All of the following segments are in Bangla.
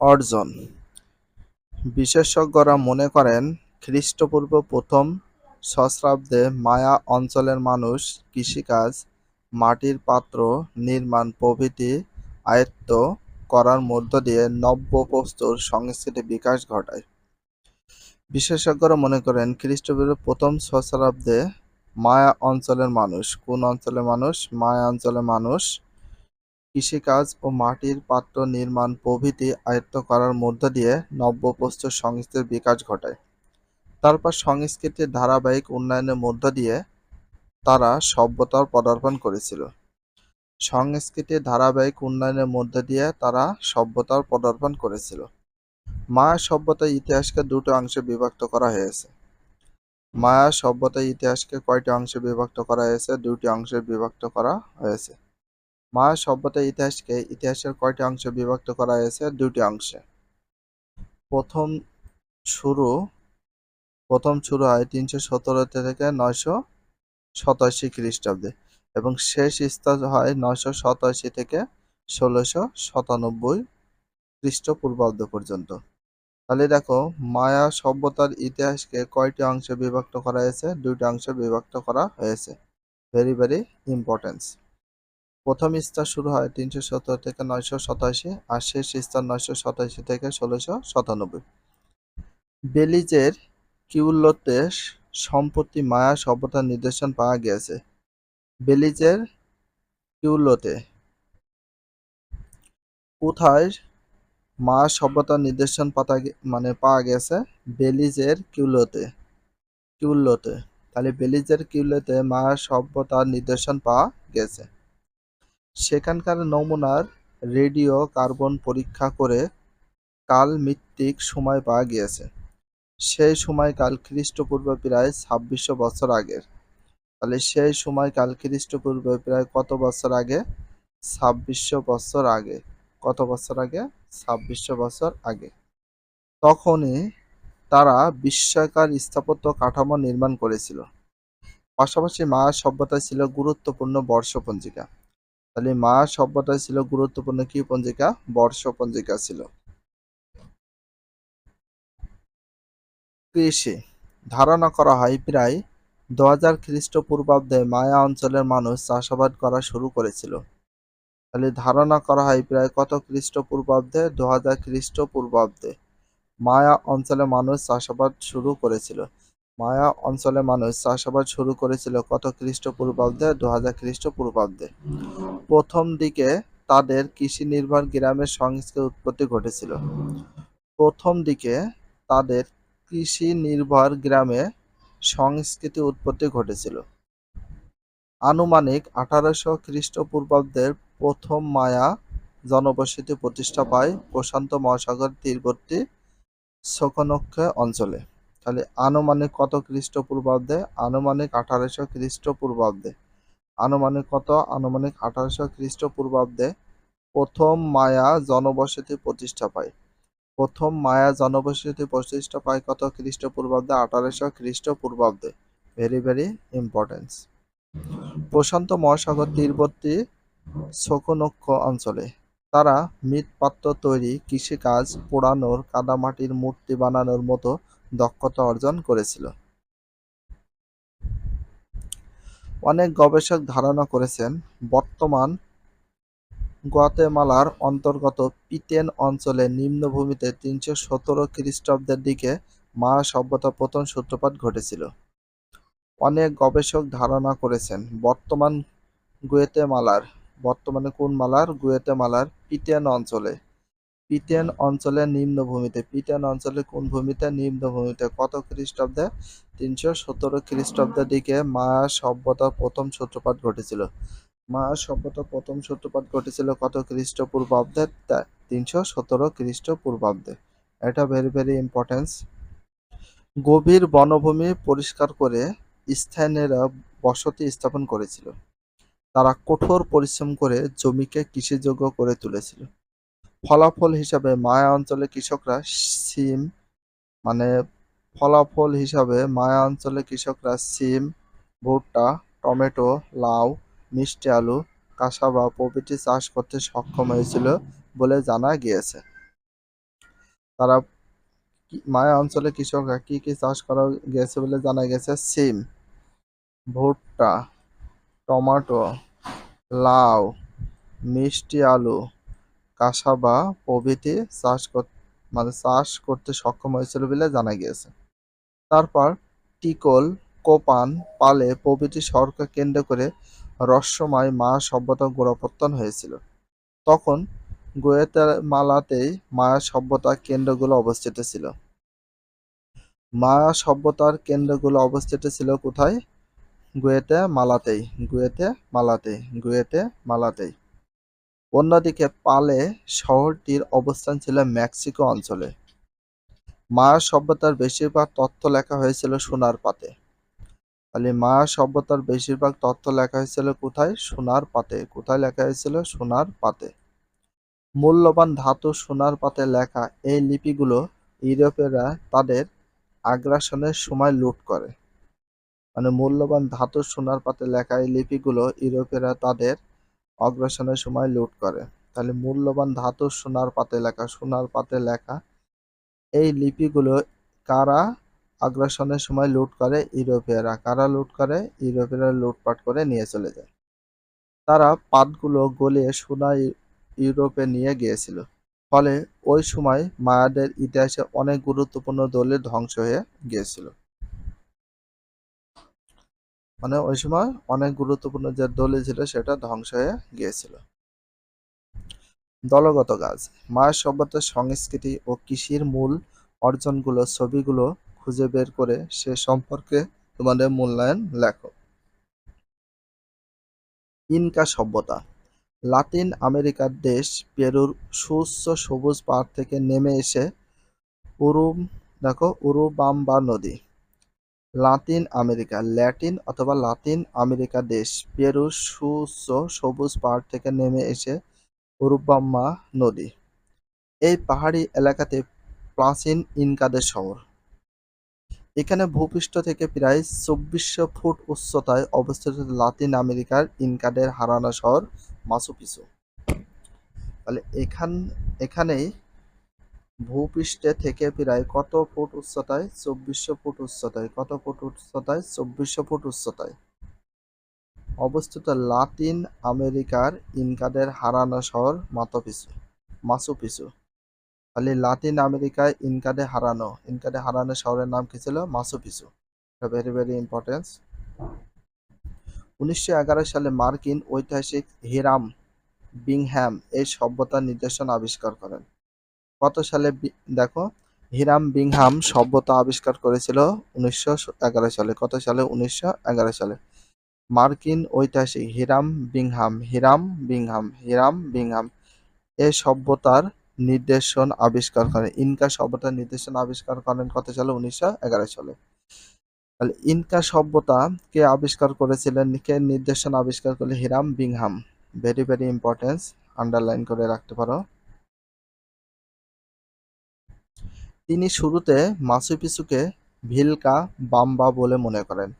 অর্জন। বিশেষজ্ঞরা মনে করেন, খ্রিস্টপূর্ব প্রথম সহস্রাব্দে মায়া অঞ্চলের মানুষ, কৃষিকাজ, মাটির পাত্র, নির্মাণ প্রভৃতি আয়ত্ত করার মধ্য দিয়ে নব্য বস্তুর সংস্কৃতির বিকাশ ঘটায়। বিশেষজ্ঞরা মনে করেন, খ্রিস্টপূর্ব প্রথম সহস্রাব্দে মায়া অঞ্চলের মানুষ, কোন অঞ্চলের মানুষ? মায়া অঞ্চলের মানুষ কৃষিকাজ ও মাটির পাত্র নির্মাণ প্রভৃতি আয়ত্ত করার মধ্য দিয়ে নব্যপ্রস্তর সংস্কৃতির বিকাশ ঘটায়। তারপর সংস্কৃতির ধারাবাহিক উন্নয়নের মধ্য দিয়ে তারা সভ্যতার পদার্পণ করেছিল। সংস্কৃতির ধারাবাহিক উন্নয়নের মধ্য দিয়ে তারা সভ্যতার পদার্পণ করেছিল। মায়া সভ্যতার ইতিহাসকে দুটো অংশে বিভক্ত করা হয়েছে। মায়া সভ্যতার ইতিহাসকে কয়টি অংশে বিভক্ত করা হয়েছে? দুটি অংশে বিভক্ত করা হয়েছে। মায়া সভ্যতার ইতিহাসকে ইতিহাসের কয়টি অংশে বিভক্ত করা হয়েছে? দুটি অংশে। প্রথম শুরু প্রথম শুরু হয় তিনশো সতেরো থেকে নয়শো সতাশি খ্রিস্টাব্দে এবং শেষ স্তর হয় নয়শো সতাশি থেকে ষোলোশো সাতানব্বই খ্রিস্টপূর্বাব্দ পর্যন্ত। তাহলে দেখো, মায়া সভ্যতার ইতিহাসকে কয়টি অংশে বিভক্ত করা হয়েছে? দুইটি অংশে বিভক্ত করা হয়েছে। ভেরি ভেরি ইম্পর্টেন্স প্রথম স্তর শুরু হয় তিনশো সত্তর থেকে নয়শো সাতাশি আর শেষ স্তর নয়শো সাতাশি থেকে ষোলোশো সাতানব্বই। বেলিজের কিউলোতে সম্পত্তি মায়া সভ্যতার নিদর্শন পাওয়া গিয়েছে। বেলিজের কিউলোতে কোথায় মায়া সভ্যতার নিদর্শন পাতা মানে পাওয়া গেছে বেলিজের কিউলোতে। কিউলোতে। তাহলে বেলিজের কিউলোতে মায়া সভ্যতার নিদর্শন পাওয়া গেছে সেখানকার নমুনার রেডিও কার্বন পরীক্ষা করে কাল মৃত্তিক সময় পাওয়া গিয়েছে। সেই সময়কাল খ্রিস্টপূর্ব প্রায় ছাব্বিশশো বছর আগের। তাহলে সেই সময়কাল খ্রিস্টপূর্ব প্রায় কত বছর আগে? ছাব্বিশশো বছর আগে। কত বছর আগে? ছাব্বিশশো বছর আগে। তখনই তারা বিস্ময়কার স্থাপত্য কাঠামো নির্মাণ করেছিল। পাশাপাশি মায়া সভ্যতা ছিল গুরুত্বপূর্ণ বর্ষপঞ্জিকা। তাহলে মায়া সভ্যতা ছিল গুরুত্বপূর্ণ কি পঞ্জিকা? বর্ষপঞ্জিকা ছিল। কৃষি। ধারণা করা হয় প্রায় দু হাজার খ্রিস্টপূর্বাব্দে মায়া অঞ্চলের মানুষ চাষাবাদ করা শুরু করেছিল। তাহলে ধারণা করা হয় প্রায় কত খ্রিস্টপূর্বাব্দে? দু হাজার খ্রিস্টপূর্বাব্দে মায়া অঞ্চলে মানুষ চাষাবাদ শুরু করেছিল। মায়া অঞ্চলে মানুষ চাষাবাদ শুরু করেছিল কত খ্রিস্টপূর্বাব্দে? দু হাজার খ্রিস্টপূর্বাব্দে। প্রথম দিকে তাদের কৃষি নির্ভর গ্রামের সংস্কৃতির উৎপত্তি ঘটেছিল। প্রথম দিকে তাদের কৃষি নির্ভর গ্রামে সংস্কৃতি উৎপত্তি ঘটেছিল। আনুমানিক আঠারোশো খ্রিস্টপূর্বাব্দের প্রথম মায়া জনবসতি প্রতিষ্ঠা পায় প্রশান্ত মহাসাগর তীরবর্তী শোকনক্ষ অঞ্চলে। তাহলে আনুমানিক কত খ্রিস্টপূর্বাব্দে? আনুমানিক আঠারোশো খ্রিস্টপূর্বাব্দে। আনুমানিক কত? আনুমানিক আঠারোশো খ্রিস্টপূর্বাব্দে প্রথম মায়া জনবসতি প্রতিষ্ঠা পায়। প্রথম মায়া জনবসতি প্রতিষ্ঠা পায় কত খ্রিস্টপূর্বাব্দে? আঠারোশো খ্রিস্টপূর্বাব্দে। ভেরি ভেরি ইম্পর্টেন্স প্রশান্ত মহাসাগর তীরবর্তী শোকনক্ষ অঞ্চলে তারা মৃৎপাত্র তৈরি কৃষিকাজ পোড়ানোর, কাদামাটির মূর্তি বানানোর মতো দক্ষতা অর্জন করেছিল। অনেক গবেষক ধারণা করেছেন, বর্তমান গুয়াতেমালার অন্তর্গত পিতেন অঞ্চলে নিম্নভূমিতে তিনশো সতেরো খ্রিস্টাব্দের দিকে মায়া সভ্যতা প্রথম সূত্রপাত ঘটেছিল। অনেক গবেষক ধারণা করেছেন, বর্তমান গুয়েতেমালার, বর্তমানে কোন মালার, গুয়েতেমালার পিতেন অঞ্চলে পিতেন অঞ্চলে নিম্নভূমিতে। পিতেন অঞ্চলে কোন ভূমিতে নিম্নভূমিতে? কত খ্রিস্টাব্দে? তিনশো সতেরো খ্রিস্টাব্দের দিকে মায়া সভ্যতা প্রথম সূত্রপাত ঘটেছিল। মায়া সভ্যতা প্রথম সূত্রপাত ঘটেছিল কত খ্রিস্টপূর্বাব্দে? তিনশো সতেরো খ্রিস্টপূর্বাব্দে। এটা ভেরি ভেরি ইম্পর্টেন্স গভীর বনভূমি পরিষ্কার করে স্থানীয়রা বসতি স্থাপন করেছিল। তারা কঠোর পরিশ্রম করে জমিকে কৃষিযোগ্য করে তুলেছিল। ফলাফল হিসাবে মায়া অঞ্চলে কৃষকরা সিম মানে ফলাফল হিসাবে মায়া অঞ্চলে কৃষকরা সিম, ভুট্টা, টমেটো, লাউ, মিষ্টি আলু কাসাবা প্রভৃতি চাষ করতে সক্ষম হয়েছিল বলে জানা গিয়েছে। তারা মায়া অঞ্চলে কৃষকরা কি কি চাষ করা গেছে বলে জানা গেছে সিম, ভুট্টা, টমেটো, লাউ, মিষ্টি আলু কাসাবা প্রভৃতি চাষ মানে চাষ করতে সক্ষম হয়েছিল বলে জানা গিয়েছে। তারপর টিকল, কোপান, পালে প্রভৃতি শহরকে কেন্দ্র করে রহস্যময় মা সভ্যতা গোড়াপত্তন হয়েছিল। তখন গুয়েতেমালাতেই মায়া সভ্যতার কেন্দ্রগুলো অবস্থিত ছিল। মায়া সভ্যতার কেন্দ্রগুলো অবস্থিত ছিল কোথায়? গুয়েতে মালাতেই গুয়েতে মালাতেই গুয়েতে মালাতেই অন্যদিকে পালে শহরটির অবস্থান ছিল মেক্সিকো অঞ্চলে। মায়া সভ্যতার বেশিরভাগ তথ্য লেখা হয়েছিল সোনার পাতে। তাহলে মায়া সভ্যতার বেশিরভাগ তথ্য লেখা হয়েছিল কোথায়? সোনার পাতে। কোথায় লেখা হয়েছিল? সোনার পাতে। মূল্যবান ধাতু সোনার পাতে লেখা এই লিপিগুলো ইউরোপেরা তাদের আগ্রাসনের সময় লুট করে। মানে মূল্যবান ধাতু সোনার পাতে লেখা এই লিপিগুলো ইউরোপেরা তাদের অগ্রাসনের সময় লুট করে। তাহলে মূল্যবান ধাতু সোনার পাতে লেখা, সোনার পাতে লেখা। এই লিপিগুলো কারা আগ্রাসনের সময় লুট করে? ইউরোপীয়রা। কারা লুট করে? ইউরোপীয়রা লুটপাট করে নিয়ে চলে যায়। তারা পাতগুলো গলিয়ে সোনা ইউ- ইউরোপে নিয়ে গিয়েছিল। ফলে ওই সময় মায়াদের ইতিহাসে অনেক গুরুত্বপূর্ণ দলের ধ্বংস হয়ে গিয়েছিল। মানে ওই সময় অনেক গুরুত্বপূর্ণ যে দলি ছিল সেটা ধ্বংস হয়ে গিয়েছিল। দলগত কাজ মায়া সভ্যতার সংস্কৃতি ও কৃষির মূল অর্জনগুলো, ছবিগুলো খুঁজে বের করে সে সম্পর্কে তোমাদের মূল্যায়ন লেখো। ইনকা সভ্যতা, লাতিন আমেরিকার দেশ পেরুর সুউচ্চ সবুজ পাহাড় থেকে নেমে এসে উরুম, দেখো, উরুবাম্বা নদী। লাতিন আমেরিকা, ল্যাটিন অথবা লাতিন আমেরিকা দেশ। পেরুর সুউচ্চ সবুজ পাহাড় থেকে নেমে এসে উরুবাম্মা নদী। এই পাহাড়ি এলাকাতে প্রাচীন ইনকাদের শহর। এখানে ভূপৃষ্ঠ থেকে প্রায় চব্বিশশো ফুট উচ্চতায় অবস্থিত লাতিন আমেরিকার ইনকাদের হারানা শহর মাচু পিছু তাহলে এখান এখানেই ভূপৃষ্ঠে থেকে প্রায় কত ফুট উচ্চতায়? চব্বিশশো ফুট উচ্চতায়। কত ফুট উচ্চতায়? চব্বিশশো ফুট উচ্চতায়। অবস্থিত লাতিন আমেরিকার ইনকাদের হারানো শহর মাতপিছু মাচু পিছু তাহলে লাতিন আমেরিকায় ইনকাদে হারানো। ইনকাদে হারানো শহরের নাম কি ছিল? মাচু পিছু ভেরি ভেরি ইম্পর্টেন্স উনিশশো এগারো সালে মার্কিন ঐতিহাসিক হিরাম বিংহ্যাম এই সভ্যতার নিদর্শন আবিষ্কার করেন। কত সালে দেখো, হিরাম বিংহাম সভ্যতা আবিষ্কার করেছিল উনিশশো এগারো সালে। কত সালে? উনিশশো এগারো সালে। মার্কিন ঐতিহাসিক Hiram Bingham Hiram Bingham Hiram Bingham এই সভ্যতার নির্দেশন আবিষ্কার করেন। ইনকা সভ্যতার নির্দেশন আবিষ্কার করেন কত সালে? উনিশশো এগারো সালে। তাহলে ইনকা সভ্যতা কে আবিষ্কার করেছিলেন? কে নির্দেশন আবিষ্কার করলে? Hiram Bingham. Very very importance underline করে রাখতে পারো। তিনি শুরুতে মাচু পিছুকে ভিলকা বাম্বা বলে মনে করেন।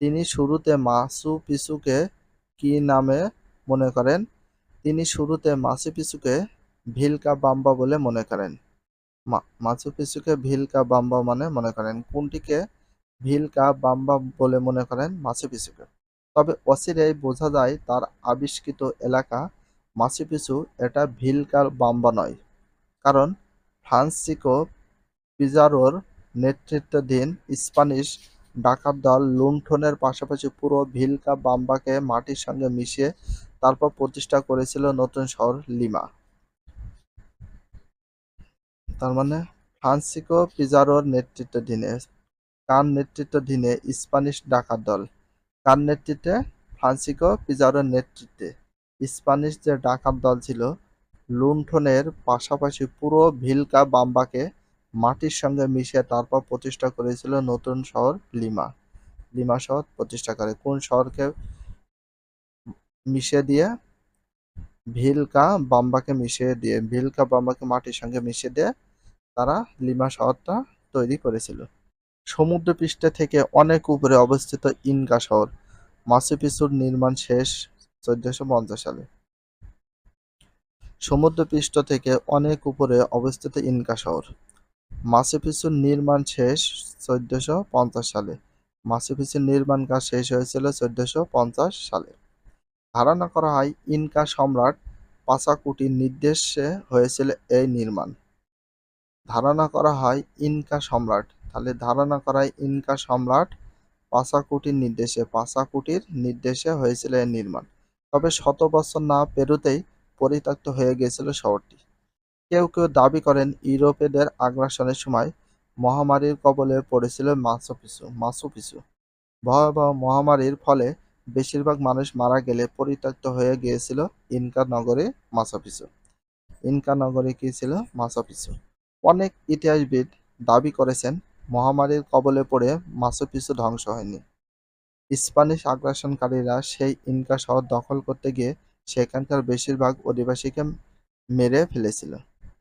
তিনি শুরুতে মাচু পিছুকে কি নামে মনে করেন? তিনি শুরুতে মাচু পিছুকে ভিলকা বাম্বা বলে মনে করেন। মা- মাচু পিছুকে ভিলকা বাম্বা মানে মনে করেন। কোনটিকে? ভিলকা বাম্বা বলে মনে করেন মাচু পিছুকে তবে অচিরেই বোঝা যায় তার আবিষ্কৃত এলাকা মাচু পিছু এটা ভিলকা বাম্বা নয়। কারণ ফ্রান্সিসকো পিজারোর নেতৃত্বাধীন স্প্যানিশ ডাকাত দল লুণ্ঠনের পাশাপাশি পুরো ভিলকা বাম্বাকে মাটির সঙ্গে মিশিয়ে তারপর প্রতিষ্ঠা করেছিল নতুন শহর লিমা। তার মানে ফ্রান্সিকো পিজারোর নেতৃত্বাধীনে, কার নেতৃত্বাধীনে স্প্যানিশ ডাকাত দল? কার নেতৃত্বে? ফ্রান্সিকো পিজারোর নেতৃত্বে। স্প্যানিশ যে ডাকাত দল ছিল, লুণ্ঠনের পাশাপাশি পুরো ভিলকা বাম্বাকে মাটির সঙ্গে মিশিয়ে তারপর প্রতিষ্ঠা করেছিল নতুন শহর লিমা। লিমা শহর প্রতিষ্ঠা করে। কোন শহরকে মিশিয়ে দিয়ে? ভিলকা বাম্বাকে মিশিয়ে দিয়ে। ভিলকা বাম্বাকে মাটির সঙ্গে মিশিয়ে দিয়ে তারা লিমা শহরটা তৈরি করেছিল। সমুদ্রপৃষ্ঠ থেকে অনেক উপরে অবস্থিত ইনকা শহর। মাচু পিছুর নির্মাণ শেষ চোদ্দশো সালে। সমুদ্রপৃষ্ঠ থেকে অনেক উপরে অবস্থিত ইনকা শহর। মাচু পিছুর নির্মাণ শেষ চোদ্দশো সালে। মাচু পিছুর নির্মাণ কাজ শেষ হয়েছিল চোদ্দশো সালে। ধারণা করা হয়, ইনকা সম্রাট পাচাকুটির নির্দেশে হয়েছিল এই নির্মাণ। ধারণা করা হয়, ইনকা সম্রাট। তাহলে ধারণা করা হয়, ইনকা সম্রাট পাচাকুটির নির্দেশে পাচাকুটির নির্দেশে হয়েছিল এর নির্মাণ। তবে শত বছর না পেরোতেই পরিত্যক্ত হয়ে গিয়েছিল শহরটি। কেউ কেউ দাবি করেন ইউরোপীয়দের আগ্রাসনের সময় মহামারীর কবলে পড়েছিল মাচু পিছু মাচু পিছু ভয়াবহ মহামারীর ফলে বেশিরভাগ মানুষ মারা গেলে পরিত্যক্ত হয়ে গিয়েছিল ইনকা নগরে মাচু পিছু ইনকা নগরে কি ছিল? মাচু পিছু অনেক ইতিহাসবিদ দাবি করেছেন মহামারীর কবলে পড়ে মাচু পিছু ধ্বংস হয়নি। স্প্যানিশ আগ্রাসনকারীরা সেই ইনকা শহর দখল করতে গিয়ে সেখানকার বেশিরভাগ অধিবাসীকে মেরে ফেলেছিল।